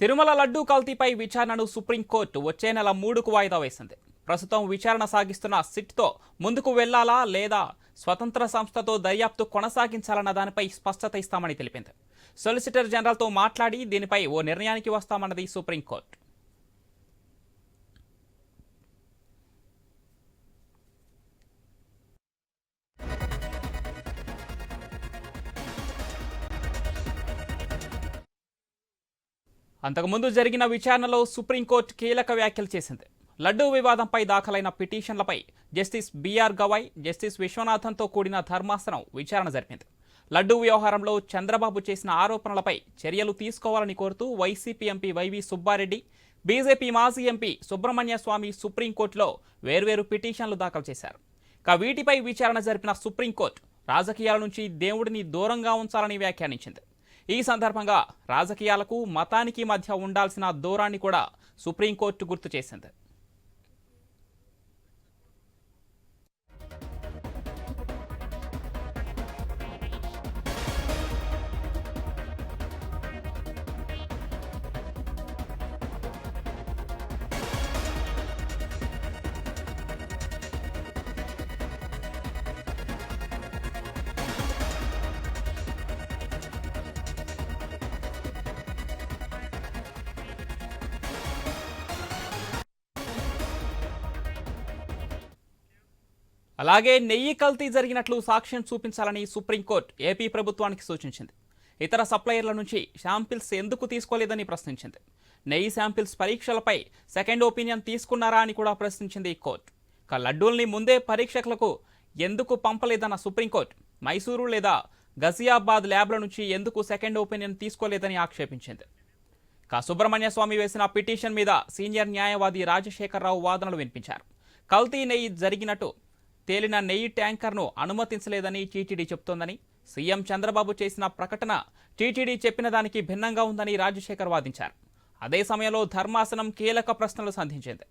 తిరుమల లడ్డూ కల్తీపై విచారణను సుప్రీంకోర్టు వచ్చే నెల మూడుకు వాయిదా వేసింది. ప్రస్తుతం విచారణ సాగిస్తున్న సిట్తో ముందుకు వెళ్ళాలా లేదా స్వతంత్ర సంస్థతో దర్యాప్తు కొనసాగించాలన్న దానిపై స్పష్టత ఇస్తామని తెలిపింది. సొలిసిటర్ జనరల్తో మాట్లాడి దీనిపై ఓ నిర్ణయానికి వస్తామన్నది సుప్రీంకోర్టు. అంతకుముందు జరిగిన విచారణలో సుప్రీంకోర్టు కీలక వ్యాఖ్యలు చేసింది. లడ్డూ వివాదంపై దాఖలైన పిటిషన్లపై justice B R Gavai justice విశ్వనాథన్తో కూడిన ధర్మాసనం విచారణ జరిపింది. లడ్డూ వ్యవహారంలో చంద్రబాబు చేసిన ఆరోపణలపై చర్యలు తీసుకోవాలని కోరుతూ YCP MP Y V Subba Reddy BJP మాజీ ఎంపీ సుబ్రహ్మణ్య స్వామి సుప్రీంకోర్టులో వేర్వేరు పిటిషన్లు దాఖలు చేశారు. ఇక వీటిపై విచారణ జరిపిన సుప్రీంకోర్టు రాజకీయాల నుంచి దేవుడిని దూరంగా ఉంచాలని వ్యాఖ్యానించింది. ఈ సందర్భంగా రాజకీయాలకు మతానికి మధ్య ఉండాల్సిన దూరాన్ని కూడా సుప్రీంకోర్టు గుర్తు చేసింది. అలాగే నెయ్యి కల్తీ జరిగినట్లు సాక్ష్యం చూపించాలని సుప్రీంకోర్టు ఏపీ ప్రభుత్వానికి సూచించింది. ఇతర సప్లయర్ల నుంచి శాంపిల్స్ ఎందుకు తీసుకోలేదని ప్రశ్నించింది. నెయ్యి శాంపిల్స్ పరీక్షలపై సెకండ్ ఒపీనియన్ తీసుకున్నారా అని కూడా ప్రశ్నించింది ఈ కోర్టు. ఇక లడ్డూల్ని ముందే పరీక్షకులకు ఎందుకు పంపలేదన్న సుప్రీంకోర్టు మైసూరు లేదా గజియాబాద్ ల్యాబ్ల నుంచి ఎందుకు సెకండ్ ఒపీనియన్ తీసుకోలేదని ఆక్షేపించింది. ఇక సుబ్రహ్మణ్య స్వామి వేసిన పిటిషన్ మీద సీనియర్ న్యాయవాది రాజశేఖరరావు వాదనలు వినిపించారు. కల్తీ నెయ్యి జరిగినట్టు తేలిన నెయ్యి ట్యాంకర్ను అనుమతించలేదని టీటీడీ చెబుతోందని సీఎం చంద్రబాబు చేసిన ప్రకటన టీటీడీ చెప్పిన దానికి భిన్నంగా ఉందని రాజశేఖర్ వాదించారు. అదే సమయంలో ధర్మాసనం కీలక ప్రశ్నలు సంధించింది.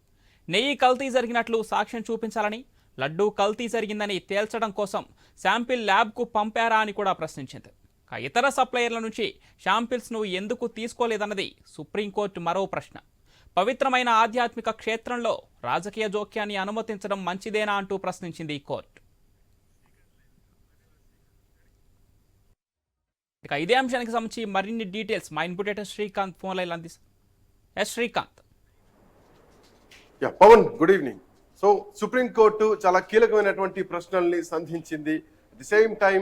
నెయ్యి కల్తీ జరిగినట్లు సాక్ష్యం చూపించాలని లడ్డూ కల్తీ జరిగిందని తేల్చడం కోసం శాంపిల్ ల్యాబ్కు పంపారా అని కూడా ప్రశ్నించింది. ఇతర సప్లయర్ల నుంచి శాంపిల్స్ను ఎందుకు తీసుకోలేదన్నది సుప్రీంకోర్టు మరో ప్రశ్న. పవిత్రమైన ఆధ్యాత్మిక క్షేత్రంలో రాజకీయ జోక్యాన్ని అనుమతించడం మంచిదేనా అంటూ ప్రశ్నించింది ఈ కోర్టు. ఇక ఇదే అంశానికి సంబంధించి మరిన్ని డీటెయిల్స్ మా ఇన్పుటేటర్ శ్రీకాంత్ ఫోన్ లైన్ అందిస్తారు yes Srikanth. Pavan good evening. So supreme court చాలా కీలకమైనటువంటి ప్రశ్నల్ని సంధించింది. ది సేమ్ టైం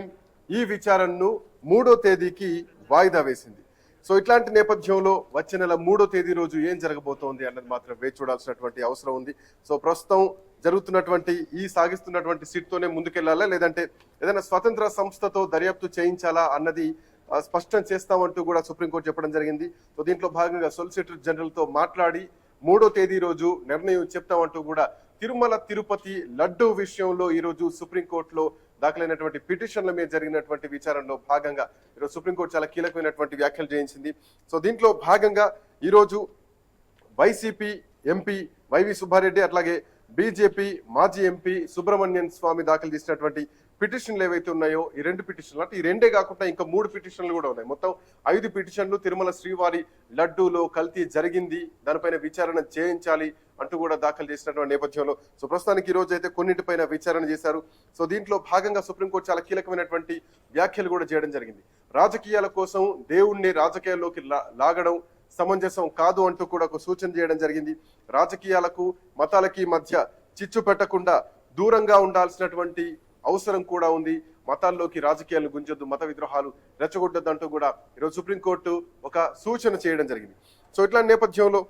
ఈ విచారణను మూడో తేదీకి వాయిదా వేసింది. సో ఇట్లాంటి నేపథ్యంలో వచ్చే నెల మూడో తేదీ రోజు ఏం జరగబోతోంది అన్నది మాత్రం వేచి చూడాల్సినటువంటి అవసరం ఉంది. సో ప్రస్తుతం జరుగుతున్నటువంటి ఈ సాగిస్తున్నటువంటి సీట్తోనే ముందుకెళ్ళాలా? లేదంటే ఏదైనా స్వతంత్ర సంస్థతో దర్యాప్తు చేయించాలా అన్నది స్పష్టం చేస్తామంటూ కూడా సుప్రీంకోర్టు చెప్పడం జరిగింది. సో దీంట్లో భాగంగా సొలిసిటర్ జనరల్తో మాట్లాడి మూడో తేదీ రోజు నిర్ణయం చెప్తామంటూ కూడా తిరుమల తిరుపతి లడ్డూ విషయంలో ఈరోజు సుప్రీంకోర్టులో దాఖలైనటువంటి పిటిషన్ల మీద జరిగినటువంటి విచారణలో భాగంగా ఈరోజు సుప్రీంకోర్టు చాలా కీలకమైనటువంటి వ్యాఖ్యలు చేయించింది. సో దీంట్లో భాగంగా ఈరోజు వైసీపీ ఎంపీ వైవి సుబ్బారెడ్డి అట్లాగే బీజేపీ మాజీ ఎంపీ సుబ్రహ్మణ్యన్ స్వామి దాఖలు చేసినటువంటి పిటిషన్లు ఏవైతే ఉన్నాయో ఈ రెండు పిటిషన్లు అంటే ఈ రెండే కాకుండా ఇంకా మూడు పిటిషన్లు కూడా ఉన్నాయి. మొత్తం ఐదు పిటిషన్లు తిరుమల శ్రీవారి లడ్డూలో కల్తీ జరిగింది. దానిపైన విచారణ చేయించాలి అంటూ కూడా దాఖలు చేసినటువంటి నేపథ్యంలో. సో ప్రస్తుతానికి ఈ రోజు అయితే కొన్నింటిపైన విచారణ చేశారు. సో దీంట్లో భాగంగా సుప్రీంకోర్టు చాలా కీలకమైనటువంటి వ్యాఖ్యలు కూడా చేయడం జరిగింది. రాజకీయాల కోసం దేవుణ్ణి రాజకీయాల్లోకి లా- లాగడం సమంజసం కాదు అంటూ కూడా ఒక సూచన చేయడం జరిగింది. రాజకీయాలకు మతాలకి మధ్య చిచ్చు పెట్టకుండా దూరంగా ఉండాల్సినటువంటి అవసరం కూడా ఉంది. మతాల్లోకి రాజకీయాలను గుంజొద్దు మత విద్రోహాలు రెచ్చగొట్టద్దు అంటూ కూడా ఈరోజు సుప్రీంకోర్టు ఒక సూచన చేయడం జరిగింది. సో ఇట్లాంటి నేపథ్యంలో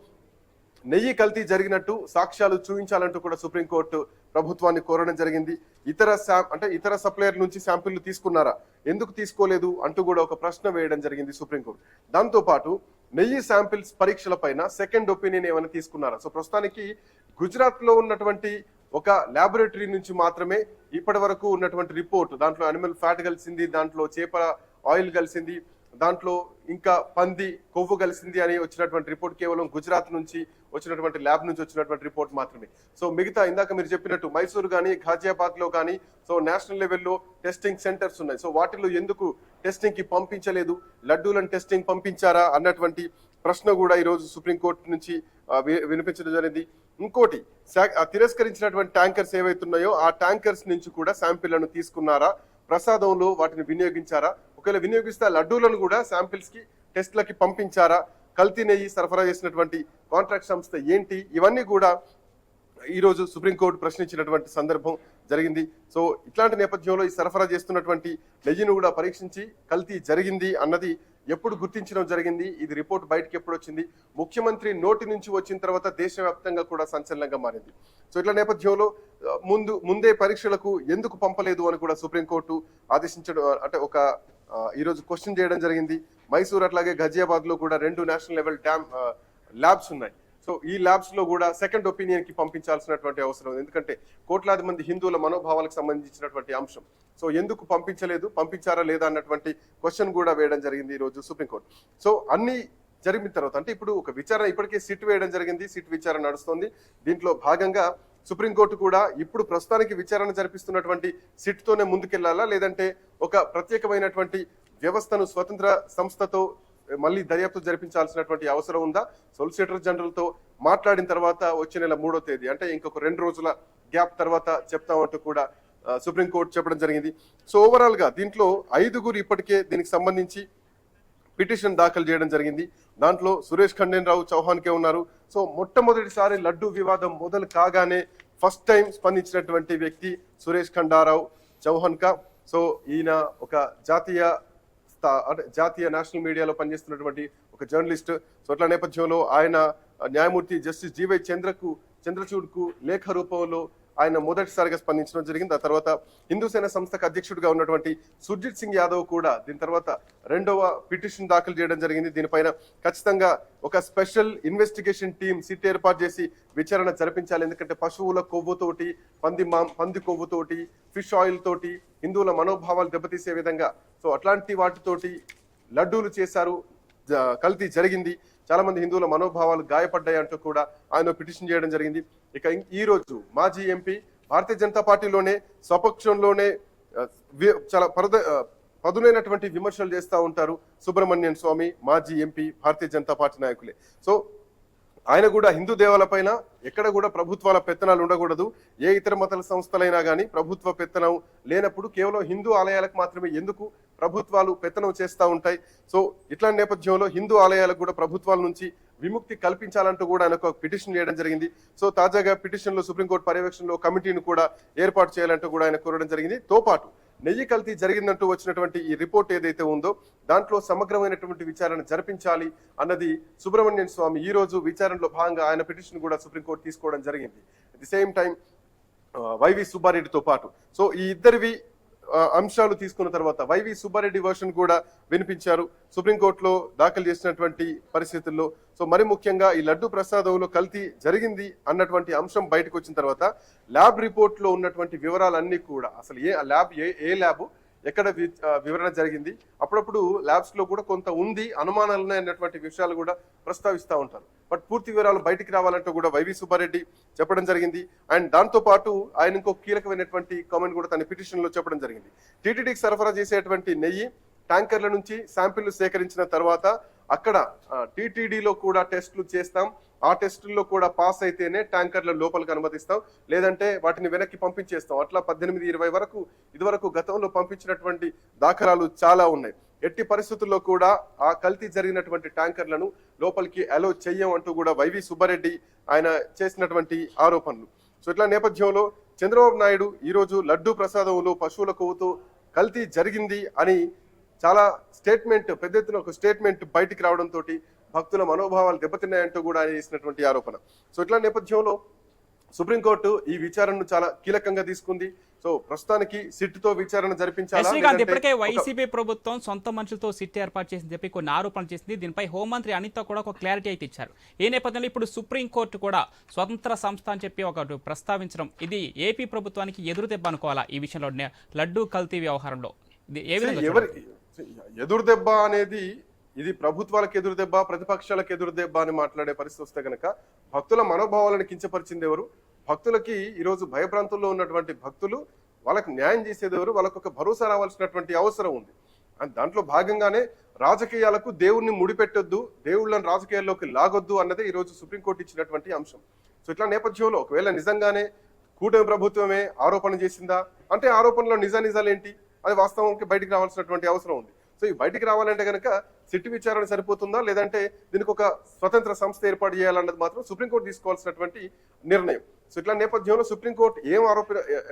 నెయ్యి కల్తీ జరిగినట్టు సాక్ష్యాలు చూపించాలంటూ కూడా సుప్రీంకోర్టు ప్రభుత్వాన్ని కోరడం జరిగింది. ఇతర అంటే ఇతర సప్లయర్ నుంచి శాంపిల్లు తీసుకున్నారా? ఎందుకు తీసుకోలేదు? అంటూ కూడా ఒక ప్రశ్న వేయడం జరిగింది సుప్రీంకోర్టు. దాంతో పాటు నెయ్యి శాంపిల్స్ పరీక్షల పైన సెకండ్ ఒపీనియన్ ఏమైనా తీసుకున్నారా? సో ప్రస్తుతానికి గుజరాత్లో ఉన్నటువంటి ఒక ల్యాబొరేటరీ నుంచి మాత్రమే ఇప్పటి వరకు ఉన్నటువంటి రిపోర్ట్ దాంట్లో అనిమల్ ఫ్యాట్ కలిసింది దాంట్లో చేప ఆయిల్ కలిసింది దాంట్లో ఇంకా పంది కొవ్వు కలిసింది అని వచ్చినటువంటి రిపోర్ట్ కేవలం గుజరాత్ నుంచి వచ్చినటువంటి ల్యాబ్ నుంచి వచ్చినటువంటి రిపోర్ట్ మాత్రమే. సో మిగతా ఇందాక మీరు చెప్పినట్టు మైసూరు కానీ ఘాజియాబాద్లో కానీ సో నేషనల్ లెవెల్లో టెస్టింగ్ సెంటర్స్ ఉన్నాయి. సో వాటిలో ఎందుకు టెస్టింగ్కి పంపించలేదు? లడ్డూలను టెస్టింగ్ పంపించారా? అన్నటువంటి ప్రశ్న కూడా ఈరోజు సుప్రీంకోర్టు నుంచి వి- వినిపించడం జరిగింది. ఇంకోటి శా- తిరస్కరించినటువంటి ట్యాంకర్స్ ఏవైతున్నాయో ఆ ట్యాంకర్స్ నుంచి కూడా శాంపిళ్ళను తీసుకున్నారా? ప్రసాదంలో వాటిని వినియోగించారా? ఒకవేళ వినియోగిస్తే లడ్డూలను కూడా శాంపిల్స్కి టెస్ట్లకి పంపించారా? కల్తీ నెయ్యి సరఫరా చేసినటువంటి కాంట్రాక్ట్ సంస్థ ఏంటి? ఇవన్నీ కూడా ఈరోజు సుప్రీంకోర్టు ప్రశ్నించినటువంటి సందర్భం జరిగింది. సో ఇట్లాంటి నేపథ్యంలో ఈ సరఫరా చేస్తున్నటువంటి నెయ్యిని కూడా పరీక్షించి కల్తీ జరిగింది అన్నది ఎప్పుడు గుర్తించడం జరిగింది? ఇది రిపోర్ట్ బయటకు ఎప్పుడు వచ్చింది? ముఖ్యమంత్రి నోటి నుంచి వచ్చిన తర్వాత దేశవ్యాప్తంగా కూడా సంచలనంగా మారింది. సో ఇట్లా నేపథ్యంలో ముందు ముందే పరీక్షలకు ఎందుకు పంపలేదు అని కూడా సుప్రీంకోర్టు ఆదేశించడం అంటే ఒక ఈరోజు క్వశ్చన్ చేయడం జరిగింది. మైసూర్ అట్లాగే గజియాబాద్లో కూడా రెండు నేషనల్ లెవెల్ డ్యామ్ ల్యాబ్స్ ఉన్నాయి. సో ఈ ల్యాబ్స్లో కూడా సెకండ్ ఒపీనియన్కి పంపించాల్సినటువంటి అవసరం ఉంది. ఎందుకంటే కోట్లాది మంది హిందువుల మనోభావాలకు సంబంధించినటువంటి అంశం. సో ఎందుకు పంపించలేదు పంపించారా లేదా అన్నటువంటి క్వశ్చన్ కూడా వేయడం జరిగింది ఈ రోజు సుప్రీంకోర్టు. సో అన్ని జరిగిన తర్వాత అంటే ఇప్పుడు ఒక విచారణ ఇప్పటికే సిట్ వేయడం జరిగింది సిట్ విచారణ నడుస్తుంది. దీంట్లో భాగంగా సుప్రీంకోర్టు కూడా ఇప్పుడు ప్రస్తుతానికి విచారణ జరిపిస్తున్నటువంటి సిట్తోనే ముందుకెళ్ళాలా? లేదంటే ఒక ప్రత్యేకమైనటువంటి వ్యవస్థను స్వతంత్ర సంస్థతో మళ్ళీ దర్యాప్తు జరిపించాల్సినటువంటి అవసరం ఉందా? సొలిసిటర్ జనరల్తో మాట్లాడిన తర్వాత వచ్చే నెల మూడో తేదీ అంటే ఇంకొక రెండు రోజుల గ్యాప్ తర్వాత చెప్తామంటూ కూడా సుప్రీంకోర్టు చెప్పడం జరిగింది. సో ఓవరాల్గా దీంట్లో ఐదుగురు ఇప్పటికే దీనికి సంబంధించి పిటిషన్ దాఖలు చేయడం జరిగింది. దాంట్లో సురేష్ ఖండేన్ రావు ఉన్నారు. సో మొట్టమొదటిసారి లడ్డూ వివాదం మొదలు కాగానే ఫస్ట్ టైం స్పందించినటువంటి వ్యక్తి సురేష్ ఖండారావు చౌహాన్ కా సో ఈయన ఒక జాతీయ అంటే జాతీయ నేషనల్ మీడియాలో పనిచేస్తున్నటువంటి ఒక జర్నలిస్ట్. సో అట్లా నేపథ్యంలో ఆయన న్యాయమూర్తి జస్టిస్ జీవై చంద్రకు చంద్రచూడ్కు లేఖ రూపంలో ఆయన మొదటిసారిగా స్పందించడం జరిగింది. ఆ తర్వాత హిందూ సేన సంస్థకు అధ్యక్షుడిగా ఉన్నటువంటి సుర్జిత్ సింగ్ యాదవ్ కూడా దీని తర్వాత రెండవ పిటిషన్ దాఖలు చేయడం జరిగింది. దీనిపైన ఖచ్చితంగా ఒక స్పెషల్ ఇన్వెస్టిగేషన్ టీం సిట్ ఏర్పాటు చేసి విచారణ జరిపించాలి. ఎందుకంటే పశువుల కొవ్వుతోటి పంది మా పంది కొవ్వుతోటి ఫిష్ ఆయిల్ తోటి హిందువుల మనోభావాలు దెబ్బతీసే విధంగా సో అట్లాంటి వాటితోటి లడ్డూలు చేశారు. జ- కల్తీ జరిగింది. చాలా మంది హిందువుల మనోభావాలు గాయపడ్డాయి అంటూ కూడా ఆయన పిటిషన్ చేయడం జరిగింది. ఇక ఈ రోజు మాజీ ఎంపీ భారతీయ జనతా పార్టీలోనే స్వపక్షంలోనే చాలా పరద పదునైనటువంటి విమర్శలు చేస్తూ ఉంటారు సుబ్రహ్మణ్యన్ స్వామి మాజీ ఎంపీ భారతీయ జనతా పార్టీ నాయకులే. సో ఆయన కూడా హిందూ దేవాలపైన ఎక్కడ కూడా ప్రభుత్వాల పెత్తనాలు ఉండకూడదు. ఏ ఇతర మతాల సంస్థలైనా కానీ ప్రభుత్వ పెత్తనం లేనప్పుడు కేవలం హిందూ ఆలయాలకు మాత్రమే ఎందుకు ప్రభుత్వాలు పెత్తనం చేస్తూ ఉంటాయి? సో ఇట్లాంటి నేపథ్యంలో హిందూ ఆలయాలకు కూడా ప్రభుత్వాల నుంచి విముక్తి కల్పించాలంటూ కూడా ఆయన ఒక పిటిషన్ చేయడం జరిగింది. సో తాజాగా పిటిషన్లో సుప్రీంకోర్టు పర్యవేక్షణలో కమిటీని కూడా ఏర్పాటు చేయాలంటూ కూడా ఆయన కోరడం జరిగింది. తోపాటు నెయ్యి కల్తీ జరిగిందంటూ వచ్చినటువంటి ఈ రిపోర్ట్ ఏదైతే ఉందో దాంట్లో సమగ్రమైనటువంటి విచారణ జరిపించాలి అన్నది సుబ్రహ్మణ్యం స్వామి ఈ రోజు విచారణలో భాగంగా ఆయన పిటిషన్ కూడా సుప్రీంకోర్టు తీసుకోవడం జరిగింది. At the same time Y V సుబ్బారెడ్డితో పాటు. సో ఈ ఇద్దరివి అంశాలు తీసుకున్న తర్వాత వైవి సుబ్బారెడ్డి వర్షన్ కూడా వినిపించారు. సుప్రీంకోర్టులో దాఖలు చేసినటువంటి పరిస్థితుల్లో. సో మరి ముఖ్యంగా ఈ లడ్డు ప్రసాదంలో కల్తీ జరిగింది అన్నటువంటి అంశం బయటకు వచ్చిన తర్వాత ల్యాబ్ రిపోర్ట్లో ఉన్నటువంటి వివరాలన్నీ కూడా అసలు ఏ ల్యాబ్ ఏ ఏ ల్యాబ్ ఎక్కడ వి- వివరణ జరిగింది. అప్పుడప్పుడు ల్యాబ్స్లో కూడా కొంత ఉంది అనుమానాలు ఉన్నాయన్నటువంటి విషయాలు కూడా ప్రస్తావిస్తూ ఉంటారు. బట్ పూర్తి వివరాలు బయటికి రావాలంటూ కూడా వైవి సుబ్బారెడ్డి చెప్పడం జరిగింది. అండ్ దాంతో పాటు ఆయన ఇంకో కీలకమైనటువంటి కామెంట్ కూడా తన పిటిషన్లో చెప్పడం జరిగింది. టీటీడీకి సరఫరా చేసేటువంటి నెయ్యి ట్యాంకర్ల నుంచి శాంపిళ్ళు సేకరించిన తర్వాత అక్కడ టీటీడీలో కూడా టెస్టులు చేస్తాం. ఆ టెస్టుల్లో కూడా పాస్ అయితేనే ట్యాంకర్ల లోపలికి అనుమతిస్తాం. లేదంటే వాటిని వెనక్కి పంపించేస్తాం. అట్లా పద్దెనిమిది ఇరవై వరకు ఇదివరకు గతంలో పంపించినటువంటి దాఖలాలు చాలా ఉన్నాయి. ఎట్టి పరిస్థితుల్లో కూడా ఆ కల్తీ జరిగినటువంటి ట్యాంకర్లను లోపలికి అలో చెయ్యం అంటూ కూడా వైవి సుబ్బారెడ్డి ఆయన చేసినటువంటి ఆరోపణలు. సో ఇట్లా నేపథ్యంలో చంద్రబాబు నాయుడు ఈరోజు లడ్డూ ప్రసాదంలో పశువుల కొవ్వుతో కల్తీ జరిగింది అని చాలా స్టేట్మెంట్ పెద్ద ఎత్తున ఒక స్టేట్మెంట్ బయటికి రావడంతో భక్తుల మనోభావాలు దెబ్బతిన్నాయంటూ కూడా ఆయన చేసినటువంటి ఆరోపణ. సో ఇట్లా నేపథ్యంలో సుప్రీంకోర్టు ఈ విచారణను చాలా కీలకంగా తీసుకుంది. సో ప్రస్తుతానికి సిట్తో విచారణ జరిపించాలా? శ్రీకాంత్ ఇప్పటికే వైసీపీ ప్రభుత్వం సొంత మనుషులతో సిట్ ఏర్పాటు చేసింది చెప్పి కొన్ని ఆరోపణలు చేసింది. దీనిపై హోంమంత్రి అనిత కూడా ఒక క్లారిటీ అయితే ఇచ్చారు. ఈ నేపథ్యంలో ఇప్పుడు సుప్రీంకోర్టు కూడా స్వతంత్ర సంస్థ అని చెప్పి ఒకటి ప్రస్తావించడం ఇది ఏపీ ప్రభుత్వానికి ఎదురు దెబ్బ అనుకోవాలా ఈ విషయంలో? లడ్డూ కల్తీ వ్యవహారంలో. ఇది ఏ విధంగా ఎదురుదెబ్బ ఎదురు దెబ్బ అనేది ఇది ప్రభుత్వాలకు ఎదురు దెబ్బ ప్రతిపక్షాలకు ఎదురు దెబ్బ అని మాట్లాడే పరిస్థితి వస్తే కనుక భక్తుల మనోభావాలను కించపరిచింది ఎవరు? భక్తులకి ఈరోజు భయప్రాంతుల్లో ఉన్నటువంటి భక్తులు వాళ్ళకి న్యాయం చేసేది ఎవరు? వాళ్ళకు ఒక భరోసా రావాల్సినటువంటి అవసరం ఉంది. అండ్ దాంట్లో భాగంగానే రాజకీయాలకు దేవుణ్ణి ముడిపెట్టొద్దు దేవుళ్ళని రాజకీయాల్లోకి లాగొద్దు అన్నదే ఈరోజు సుప్రీంకోర్టు ఇచ్చినటువంటి అంశం. సో ఇట్లా నేపథ్యంలో ఒకవేళ నిజంగానే కూటమి ప్రభుత్వమే ఆరోపణ చేసిందా? అంటే ఆరోపణలో నిజా నిజాలు ఏంటి అది వాస్తవానికి బయటికి రావాల్సినటువంటి అవసరం ఉంది. సో ఈ బయటికి రావాలంటే కనుక సిట్టి విచారణ సరిపోతుందా? లేదంటే దీనికి ఒక స్వతంత్ర సంస్థ ఏర్పాటు చేయాలన్నది మాత్రం సుప్రీంకోర్టు తీసుకోవాల్సినటువంటి నిర్ణయం. సో ఇట్లా నేపథ్యంలో సుప్రీంకోర్టు ఏం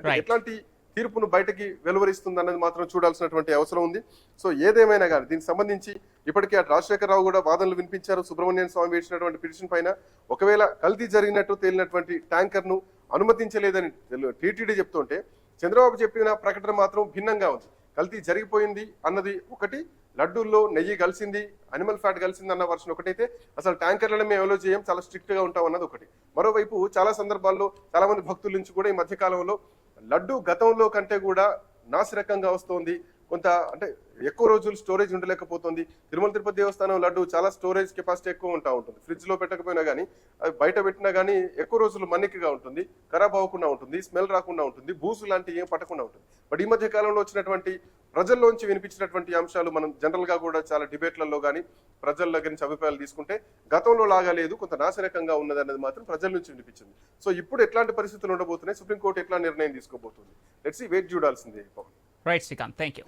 Right. ఎట్లాంటి తీర్పును బయటకి వెలువరిస్తుంది అన్నది మాత్రం చూడాల్సినటువంటి అవసరం ఉంది. సో ఏదేమైనా కానీ దీనికి సంబంధించి ఇప్పటికే అటు రాజశేఖర రావు కూడా వాదనలు వినిపించారు. సుబ్రహ్మణ్యం స్వామి వేసినటువంటి పిటిషన్ పైన ఒకవేళ కల్తీ జరిగినట్టు తేలినటువంటి ట్యాంకర్ను అనుమతించలేదని టీటీడీ చెప్తుంటే చంద్రబాబు చెప్పిన ప్రకటన మాత్రం భిన్నంగా ఉంది. కల్తీ జరిగిపోయింది అన్నది ఒకటి లడ్డూల్లో నెయ్యి కలిసింది అనిమల్ ఫ్యాట్ కలిసింది అన్న వర్షన్ ఒకటైతే అసలు ట్యాంకర్లను మేము ఎవరో చేయం చాలా స్ట్రిక్ట్గా ఉంటాం అన్నది ఒకటి. మరోవైపు చాలా సందర్భాల్లో చాలామంది భక్తుల నుంచి కూడా ఈ మధ్య కాలంలో లడ్డు గతంలో కంటే కూడా నాసిరకంగా వస్తోంది. కొంత అంటే ఎక్కువ రోజులు స్టోరేజ్ ఉండలేకపోతుంది. తిరుమల తిరుపతి దేవస్థానం లడ్డు చాలా స్టోరేజ్ కెపాసిటీ ఎక్కువ ఉంటా ఉంటుంది. ఫ్రిడ్జ్లో పెట్టకపోయినా కానీ అది బయట పెట్టినా కానీ ఎక్కువ రోజులు మన్నికగా ఉంటుంది. ఖరాబ్ అవ్వకుండా ఉంటుంది. స్మెల్ రాకుండా ఉంటుంది. బూసు లాంటివి ఏం పట్టకుండా ఉంటుంది. బట్ ఈ మధ్య కాలంలో వచ్చినటువంటి ప్రజల్లోంచి వినిపించినటువంటి అంశాలు మనం జనరల్గా కూడా చాలా డిబేట్లలో కానీ ప్రజల దగ్గర నుంచి అభిప్రాయాలు తీసుకుంటే గతంలో లాగా లేదు. కొంత నాశనకంగా ఉన్నది అనేది మాత్రం ప్రజల నుంచి వినిపించింది. సో ఇప్పుడు ఎట్లాంటి పరిస్థితులు ఉండబోతున్నాయి? సుప్రీంకోర్టు ఎట్లా నిర్ణయం తీసుకోబోతుంది? లెట్స్ వెయిట్ చూడాల్సిందే Pawan. Right, Srikanth. Thank you.